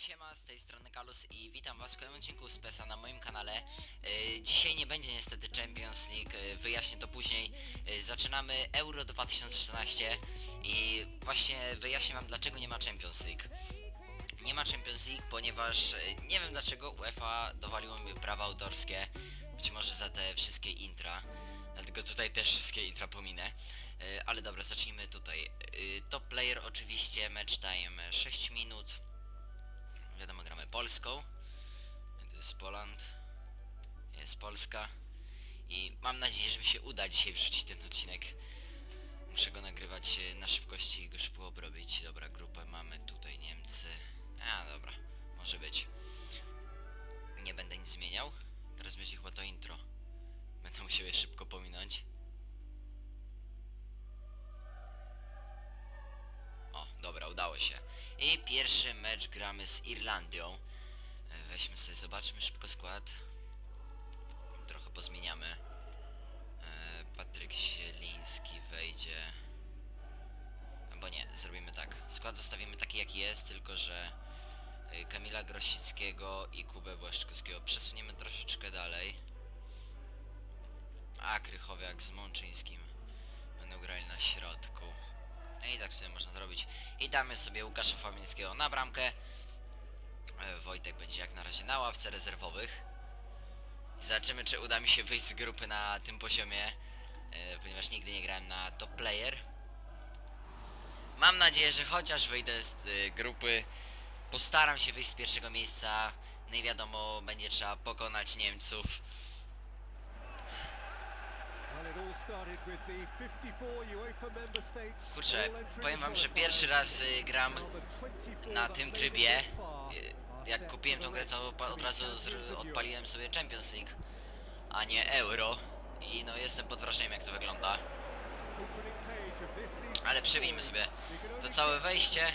Siema, z tej strony Kalus i witam was w kolejnym odcinku z PESA na moim kanale. Yy, dzisiaj nie będzie niestety Champions League, yy, wyjaśnię to później. Yy, zaczynamy Euro 2014 i właśnie wyjaśnię wam dlaczego nie ma Champions League. Nie ma Champions League, ponieważ nie wiem dlaczego UEFA dowaliło mi prawa autorskie, być może za te wszystkie intra. Dlatego tutaj też wszystkie intra pominę. Ale dobra, zacznijmy tutaj. Top player oczywiście, match time 6 minut. Wiadomo, gramy Polską. To jest Poland. Jest Polska. I mam nadzieję, że mi się uda dzisiaj wrzucić ten odcinek. Muszę go nagrywać e, na szybkości i go szybko obrobić. Dobra, grupę mamy tutaj Niemcy. A, dobra. Może być. Nie będę nic zmieniał. I pierwszy mecz gramy z Irlandią. Weźmy sobie, zobaczmy szybko skład. Trochę pozmieniamy. E, Patryk Zieliński wejdzie. Albo nie, zrobimy tak. Skład zostawimy taki jaki jest, tylko że e, Kamila Grosickiego i Kubę Błaszczykowskiego przesuniemy troszeczkę dalej. A Krychowiak z Mączyńskim będą grali na środku. No i tak sobie można zrobić. I damy sobie Łukasza Famińskiego na bramkę. E, Wojtek będzie jak na razie na ławce rezerwowych. Zobaczymy czy uda mi się wyjść z grupy na tym poziomie. e, Ponieważ nigdy nie grałem na top player. Mam nadzieję, że chociaż wyjdę z e, grupy. Postaram się wyjść z pierwszego miejsca. No i wiadomo, będzie trzeba pokonać Niemców. Kurczę, powiem wam, że pierwszy raz y, gram na tym trybie. E, Jak kupiłem tą grę, to pa- od razu zr- odpaliłem sobie Champions League, a nie Euro. I no jestem pod wrażeniem jak to wygląda. Ale przewijmy sobie to całe wejście.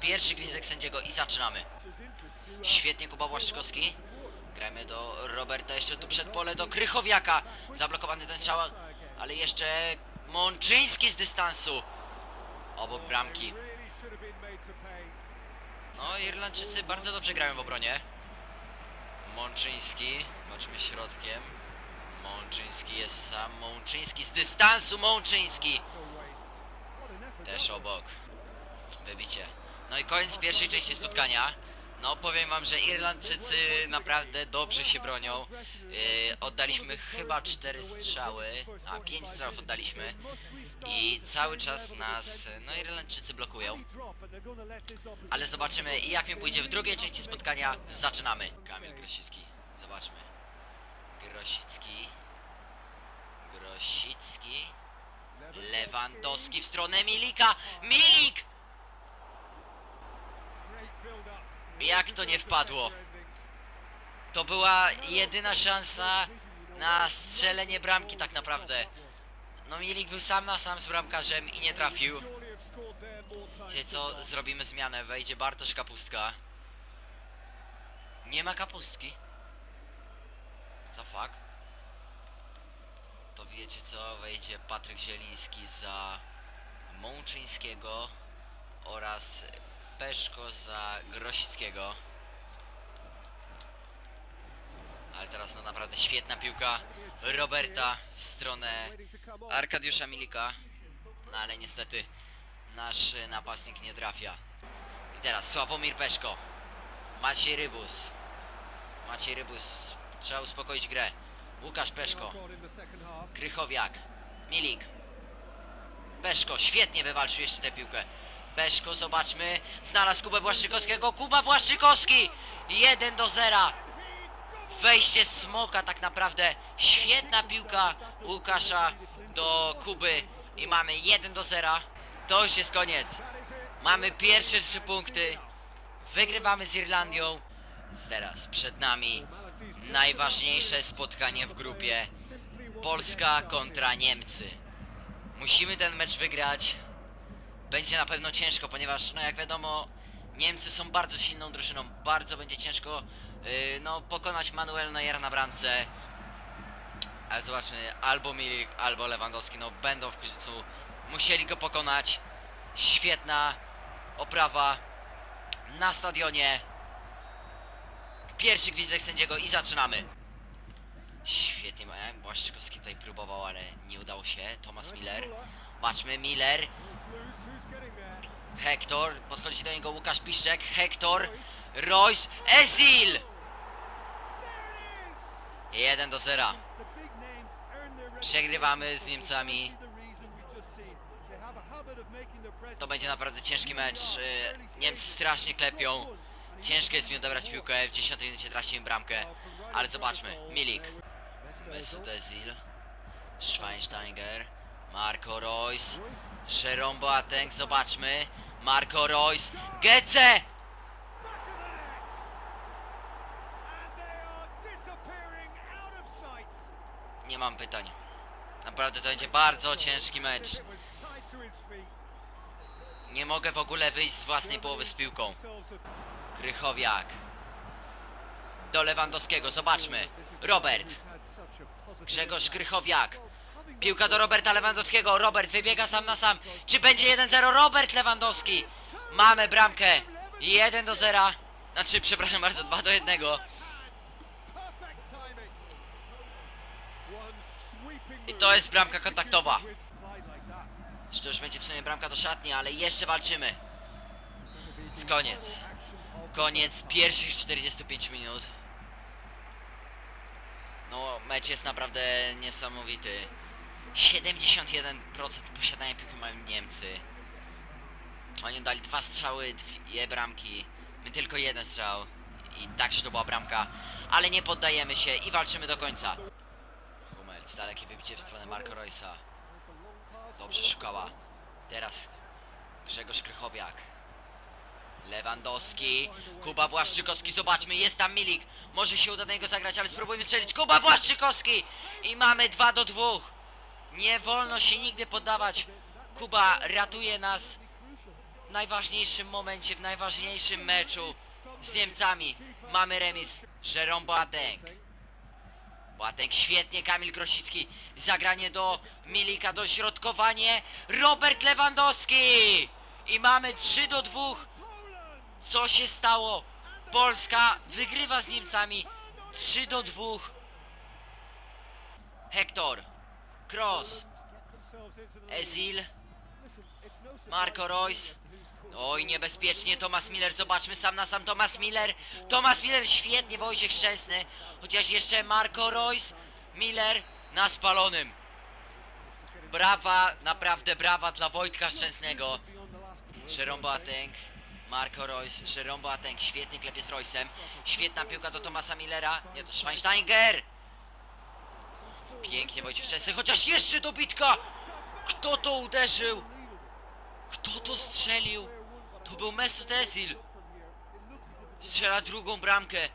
Pierwszy gwizdek sędziego i zaczynamy. Świetnie Kuba Błaszczykowski. Gramy do Roberta jeszcze tu przed pole, do Krychowiaka. Zablokowany ten strzał, ale jeszcze Mączyński z dystansu. Obok bramki. No Irlandczycy bardzo dobrze grają w obronie. Mączyński, zobaczmy środkiem. Mączyński jest sam, Mączyński z dystansu, Mączyński! Też obok. Wybicie. No i koniec pierwszej części spotkania. No powiem wam, że Irlandczycy naprawdę dobrze się bronią. Yy, oddaliśmy chyba 4 strzały, a 5 strzałów oddaliśmy. I cały czas nas, no Irlandczycy blokują. Ale zobaczymy jak mi pójdzie w drugiej części spotkania. Zaczynamy. Kamil Grosicki. Zobaczmy. Grosicki. Grosicki. Lewandowski w stronę Milika. Milik! Jak to nie wpadło? To była jedyna szansa na strzelenie bramki tak naprawdę. No Milik był sam na sam z bramkarzem i nie trafił. Wiecie co, zrobimy zmianę, wejdzie Bartosz Kapustka. Nie ma kapustki. Co fuck? To wiecie co, wejdzie Patryk Zieliński za Mączyńskiego oraz Peszko za Grosickiego. Ale teraz no naprawdę świetna piłka Roberta w stronę Arkadiusza Milika. No ale niestety nasz napastnik nie trafia. I teraz Sławomir Peszko. Maciej Rybus. Maciej Rybus. Trzeba uspokoić grę. Łukasz Peszko. Krychowiak. Milik. Peszko, świetnie wywalczył jeszcze tę piłkę. Peszko, zobaczmy. Znalazł Kubę Błaszczykowskiego. Kuba Błaszczykowski! 1 do 0. Wejście smoka tak naprawdę. Świetna piłka Łukasza do Kuby. I mamy 1 do 0. To już jest koniec. Mamy pierwsze trzy punkty. Wygrywamy z Irlandią. Teraz przed nami najważniejsze spotkanie w grupie. Polska kontra Niemcy. Musimy ten mecz wygrać. Będzie na pewno ciężko, ponieważ no jak wiadomo Niemcy są bardzo silną drużyną. Bardzo będzie ciężko yy, no pokonać Manuel Neuer na bramce. Ale zobaczmy, albo Milik, albo Lewandowski, no będą w końcu musieli go pokonać. Świetna oprawa na stadionie. Pierwszy gwizdek sędziego i zaczynamy. Świetnie, Błaszczykowski tutaj próbował, ale nie udało się. Thomas Miller. Patrzmy, Miller. Hector, podchodzi do niego Łukasz Piszczek. Hector, Royce, Ezil! 1 do 0. Przegrywamy z Niemcami. To będzie naprawdę ciężki mecz. y, Niemcy strasznie klepią. Ciężko jest mi odebrać piłkę. W 10 minucie tracimy bramkę. Ale zobaczmy. Milik. Mesut Özil. Schweinsteiger. Marco Reus. Jerome Boateng. Zobaczmy. Marco Reus. Gece! Nie mam pytań. Naprawdę to będzie bardzo ciężki mecz. Nie mogę w ogóle wyjść z własnej połowy z piłką. Krychowiak. Do Lewandowskiego, zobaczmy. Robert. Grzegorz Krychowiak. Piłka do Roberta Lewandowskiego. Robert wybiega sam na sam. Czy będzie 1-0? Robert Lewandowski. Mamy bramkę. 1 do 0. Znaczy, przepraszam bardzo, 2 do 1. I to jest bramka kontaktowa. Że to już będzie w sumie bramka do szatni, ale jeszcze walczymy. Z koniec. Koniec pierwszych 45 minut. No, mecz jest naprawdę niesamowity. 71% posiadania piłki mają Niemcy. Oni dali dwa strzały, dwie bramki. My tylko jeden strzał. I także to była bramka. Ale nie poddajemy się i walczymy do końca. Hummels, dalekie wybicie w stronę Marco Reus'a. Dobrze szukała. Teraz Grzegorz Krychowiak. Lewandowski, Kuba Błaszczykowski, zobaczmy, jest tam Milik. Może się uda na niego zagrać, ale spróbujmy strzelić. Kuba Błaszczykowski! I mamy 2 do 2. Nie wolno się nigdy poddawać. Kuba ratuje nas w najważniejszym momencie, w najważniejszym meczu z Niemcami. Mamy remis. Jerome Boateng. Boateng świetnie, Kamil Grosicki. Zagranie do Milika, dośrodkowanie. Robert Lewandowski! I mamy 3 do 2. Co się stało? Polska wygrywa z Niemcami 3 do 2. Hector. Cross. Ezil. Marco Reus. Oj, niebezpiecznie, Thomas Miller, zobaczmy sam na sam Thomas Miller. Thomas Miller świetnie, Wojciech Szczęsny. Chociaż jeszcze Marco Reus. Miller na spalonym. Brawa, naprawdę brawa dla Wojtka Szczęsnego. Jerome Boateng, Marco Reus, Jerome Boateng, świetnie klepie z Reusem. Świetna piłka do Tomasa Millera. Nie, to Schweinsteiger. Pięknie Wojciech Szczęsny, chociaż jeszcze dobitka! Kto to uderzył? Kto to strzelił? To był Mesut Özil. Strzela drugą bramkę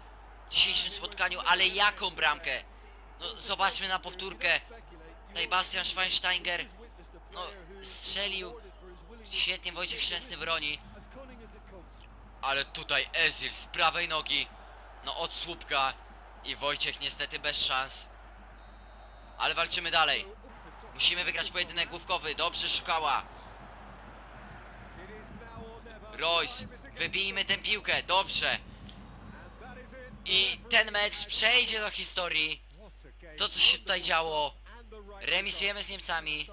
w dzisiejszym spotkaniu, ale jaką bramkę? No zobaczmy na powtórkę. Tutaj Bastian Schweinsteiger no, strzelił. Świetnie Wojciech Szczęsny broni. Ale tutaj Ezil z prawej nogi. No od słupka. I Wojciech niestety bez szans. Ale walczymy dalej. Musimy wygrać pojedynek główkowy. Dobrze szukała. Royce, wybijmy tę piłkę. Dobrze. I ten mecz przejdzie do historii. To co się tutaj działo. Remisujemy z Niemcami.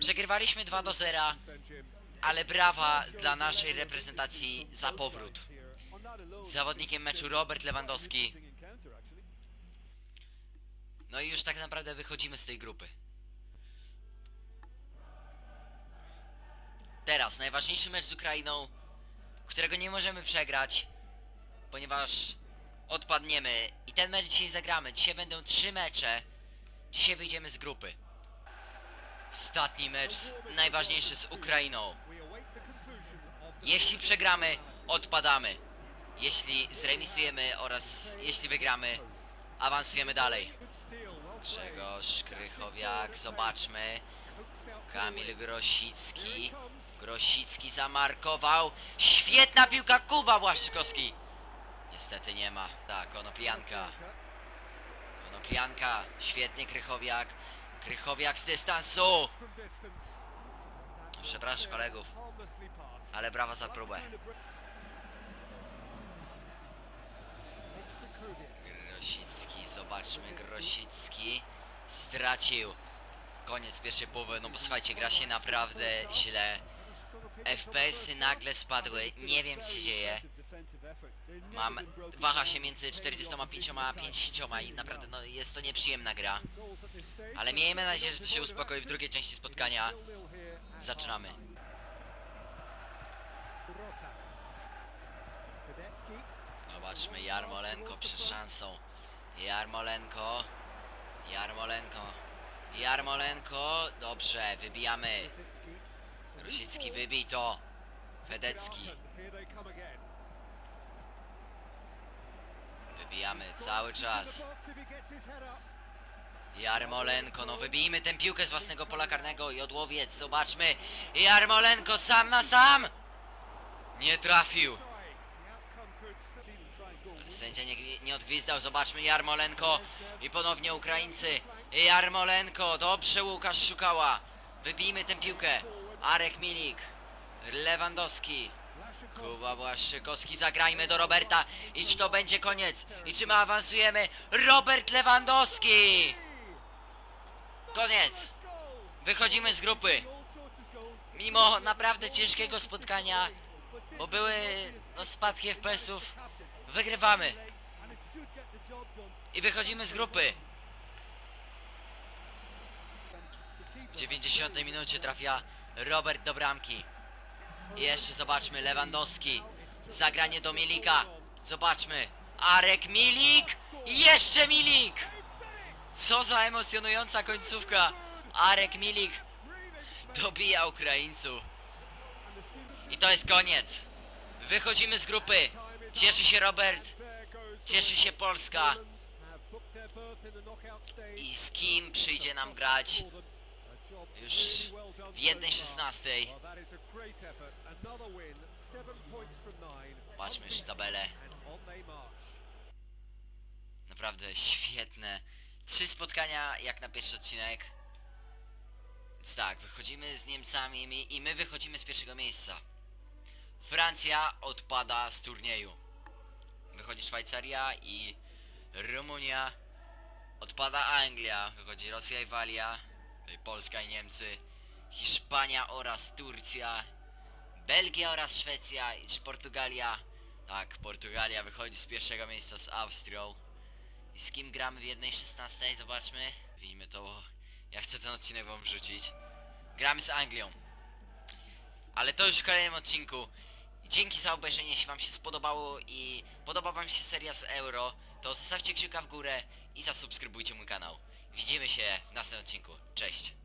Przegrywaliśmy 2 do 0. Ale brawa dla naszej reprezentacji za powrót. Zawodnikiem meczu Robert Lewandowski. No i już tak naprawdę wychodzimy z tej grupy. Teraz najważniejszy mecz z Ukrainą, którego nie możemy przegrać, ponieważ odpadniemy i ten mecz dzisiaj zagramy. Dzisiaj będą trzy mecze. Dzisiaj wyjdziemy z grupy. Ostatni mecz, najważniejszy z Ukrainą. Jeśli przegramy, odpadamy. Jeśli zremisujemy oraz jeśli wygramy, awansujemy dalej. Grzegorz Krychowiak, zobaczmy. Kamil Grosicki. Grosicki zamarkował. Świetna piłka Kuba Błaszczykowski. Niestety nie ma. Tak, Konoplianka. Konoplianka. Świetnie Krychowiak. Krychowiak z dystansu. Przepraszam kolegów, ale brawa za próbę. Zobaczmy, Grosicki stracił koniec pierwszej połowy, no bo słuchajcie, gra się naprawdę źle. FPS-y nagle spadły, nie wiem co się dzieje. Mam, waha się między 45 a 50 i naprawdę no, jest to nieprzyjemna gra. Ale miejmy nadzieję, że to się uspokoi w drugiej części spotkania. Zaczynamy. Zobaczmy, Jarmolenko przed szansą. Jarmolenko. Jarmolenko. Jarmolenko. Dobrze, wybijamy. Rusicki wybij to. Fedecki. Wybijamy cały czas. Jarmolenko, no wybijmy tę piłkę z własnego pola karnego i odłowiec, zobaczmy. Jarmolenko sam na sam! Nie trafił. Sędzia nie, nie odgwizdał, zobaczmy Jarmolenko i ponownie Ukraińcy. Jarmolenko, dobrze Łukasz Szukała. Wybijmy tę piłkę. Arek Milik, Lewandowski, Kuba Błaszczykowski, zagrajmy do Roberta i czy to będzie koniec? I czy my awansujemy? Robert Lewandowski! Koniec! Wychodzimy z grupy. Mimo naprawdę ciężkiego spotkania, bo były no, spadki FPS-ów, wygrywamy i wychodzimy z grupy. W 90 minucie trafia Robert do bramki. I jeszcze zobaczmy Lewandowski. Zagranie do Milika. Zobaczmy. Arek Milik! Jeszcze Milik! Co za emocjonująca końcówka. Arek Milik dobija Ukraińców. I to jest koniec. Wychodzimy z grupy. Cieszy się Robert. Cieszy się Polska. I z kim przyjdzie nam grać już w 1.16. Patrzmy już tabelę. Naprawdę świetne. Trzy spotkania jak na pierwszy odcinek. Więc tak, wychodzimy z Niemcami mi- i my wychodzimy z pierwszego miejsca. Francja odpada z turnieju. Wychodzi Szwajcaria i Rumunia. Odpada Anglia, wychodzi Rosja i Walia, y, Polska i Niemcy, Hiszpania oraz Turcja, Belgia oraz Szwecja i czy Portugalia. Tak, Portugalia wychodzi z pierwszego miejsca z Austrią. I z kim gramy w 1.16? Zobaczmy. Widzimy to, bo ja chcę ten odcinek wam wrzucić. Gramy z Anglią. Ale to już w kolejnym odcinku. Dzięki za obejrzenie, jeśli wam się spodobało i podoba wam się seria z Euro, to zostawcie kciuka w górę i zasubskrybujcie mój kanał. Widzimy się w następnym odcinku. Cześć!